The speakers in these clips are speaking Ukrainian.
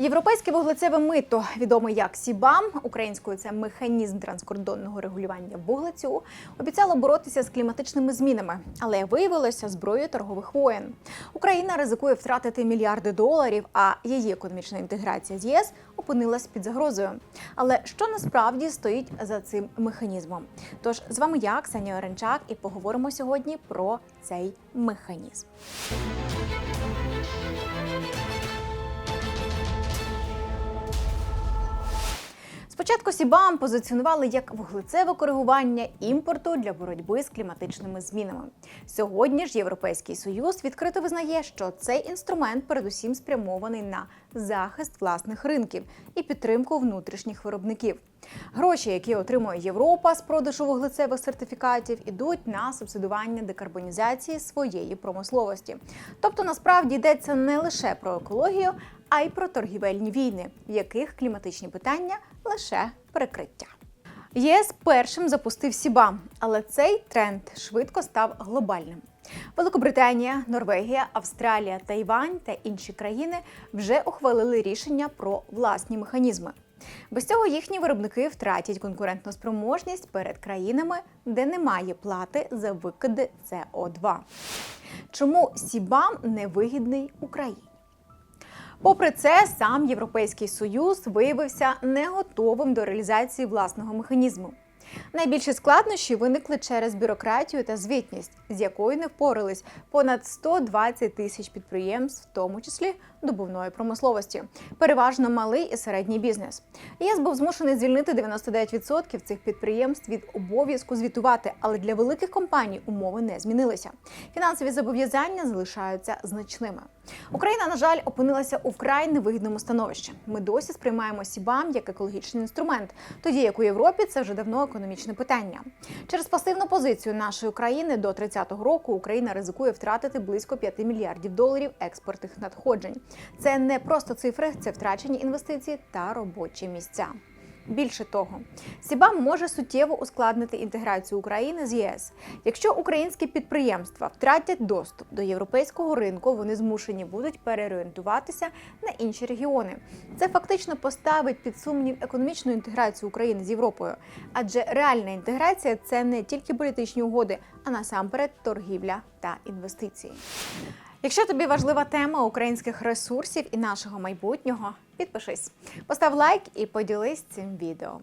Європейське вуглецеве мито, відоме як СІБАМ, українською це механізм транскордонного регулювання вуглецю, обіцяло боротися з кліматичними змінами, але виявилося зброєю торгових воєн. Україна ризикує втратити мільярди доларів, а її економічна інтеграція з ЄС опинилась під загрозою. Але що насправді стоїть за цим механізмом? Тож з вами я, Ксенія Оренчак, і поговоримо сьогодні про цей механізм. Спочатку Сібам позиціонували як вуглецеве коригування імпорту для боротьби з кліматичними змінами. Сьогодні ж Європейський Союз відкрито визнає, що цей інструмент передусім спрямований на захист власних ринків і підтримку внутрішніх виробників. Гроші, які отримує Європа з продажу вуглецевих сертифікатів, ідуть на субсидування декарбонізації своєї промисловості. Тобто, насправді йдеться не лише про екологію, а й про торгівельні війни, в яких кліматичні питання лише перекриття. ЄС першим запустив Сіба, але цей тренд швидко став глобальним. Великобританія, Норвегія, Австралія, Тайвань та інші країни вже ухвалили рішення про власні механізми. Без цього їхні виробники втратять конкурентну спроможність перед країнами, де немає плати за викиди СО2. Чому Сібам невигідний Україні? Попри це, сам Європейський Союз виявився не готовим до реалізації власного механізму. Найбільші складнощі виникли через бюрократію та звітність, з якою не впорались понад 120 тисяч підприємств, в тому числі добувної промисловості, переважно малий і середній бізнес. ЄС був змушений звільнити 99% цих підприємств від обов'язку звітувати, але для великих компаній умови не змінилися. Фінансові зобов'язання залишаються значними. Україна, на жаль, опинилася у вкрай невигідному становищі. Ми досі сприймаємо Сібам як екологічний інструмент, тоді як у Європі це вже давно економічне питання. Через пасивну позицію нашої країни до 30-го року Україна ризикує втратити близько 5 мільярдів доларів експортних надходжень. Це не просто цифри, це втрачені інвестиції та робочі місця. Більше того, Сібам може суттєво ускладнити інтеграцію України з ЄС. Якщо українські підприємства втратять доступ до європейського ринку, вони змушені будуть переорієнтуватися на інші регіони. Це фактично поставить під сумнів економічну інтеграцію України з Європою, адже реальна інтеграція це не тільки політичні угоди, а насамперед торгівля та інвестиції. Якщо тобі важлива тема українських ресурсів і нашого майбутнього, підпишись, постав лайк і поділись цим відео.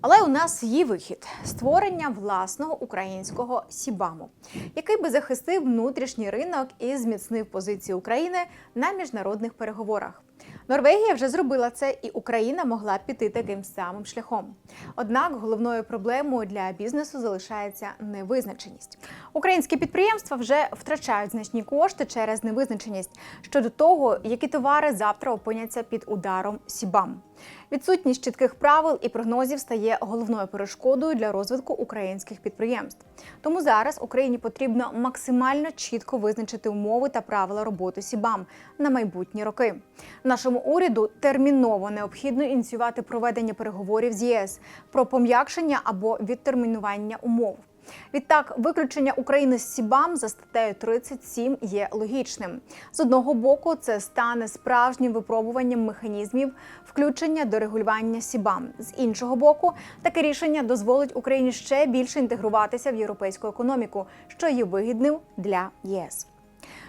Але у нас є вихід створення власного українського сібаму, який би захистив внутрішній ринок і зміцнив позиції України на міжнародних переговорах. Норвегія вже зробила це, і Україна могла піти таким самим шляхом. Однак головною проблемою для бізнесу залишається невизначеність. Українські підприємства вже втрачають значні кошти через невизначеність щодо того, які товари завтра опиняться під ударом Сібам. Відсутність чітких правил і прогнозів стає головною перешкодою для розвитку українських підприємств. Тому зараз Україні потрібно максимально чітко визначити умови та правила роботи Сібам на майбутні роки. Нашому уряду терміново необхідно ініціювати проведення переговорів з ЄС про пом'якшення або відтермінування умов. Відтак, виключення України з Сібам за статтею 37 є логічним. З одного боку, це стане справжнім випробуванням механізмів включення до регулювання Сібам. З іншого боку, таке рішення дозволить Україні ще більше інтегруватися в європейську економіку, що є вигідним для ЄС.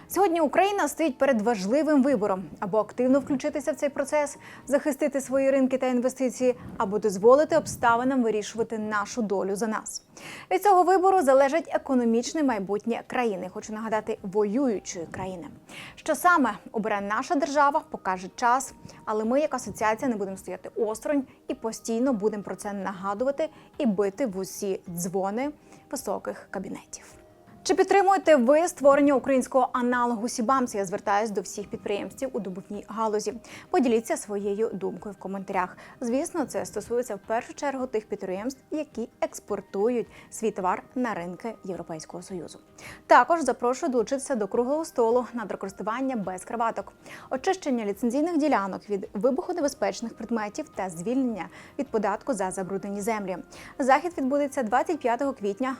Сьогодні Україна стоїть перед важливим вибором або активно включитися в цей процес, захистити свої ринки та інвестиції, або дозволити обставинам вирішувати нашу долю за нас. Від цього вибору залежить економічне майбутнє країни. Хочу нагадати воюючої країни. Що саме обере наша держава, покаже час, але ми, як асоціація, не будемо стояти осторонь і постійно будемо про це нагадувати і бити в усі дзвони високих кабінетів. Чи підтримуєте ви створення українського аналогу Сібамс? Я звертаюсь до всіх підприємців у добувній галузі. Поділіться своєю думкою в коментарях. Звісно, це стосується в першу чергу тих підприємств, які експортують свій товар на ринки Європейського союзу. Також запрошую долучитися до круглого столу надрокористування без краваток, очищення ліцензійних ділянок від вибухонебезпечних предметів та звільнення від податку за забруднені землі. Захід відбудеться 25 квітня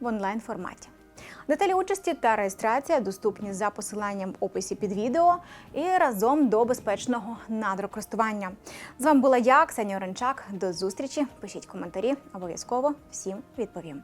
в онлайн форматі. Деталі участі та реєстрація доступні за посиланням в описі під відео і разом до безпечного надрокористування. З вами була я, Ксенія Оренчак. До зустрічі. Пишіть коментарі, обов'язково всім відповім.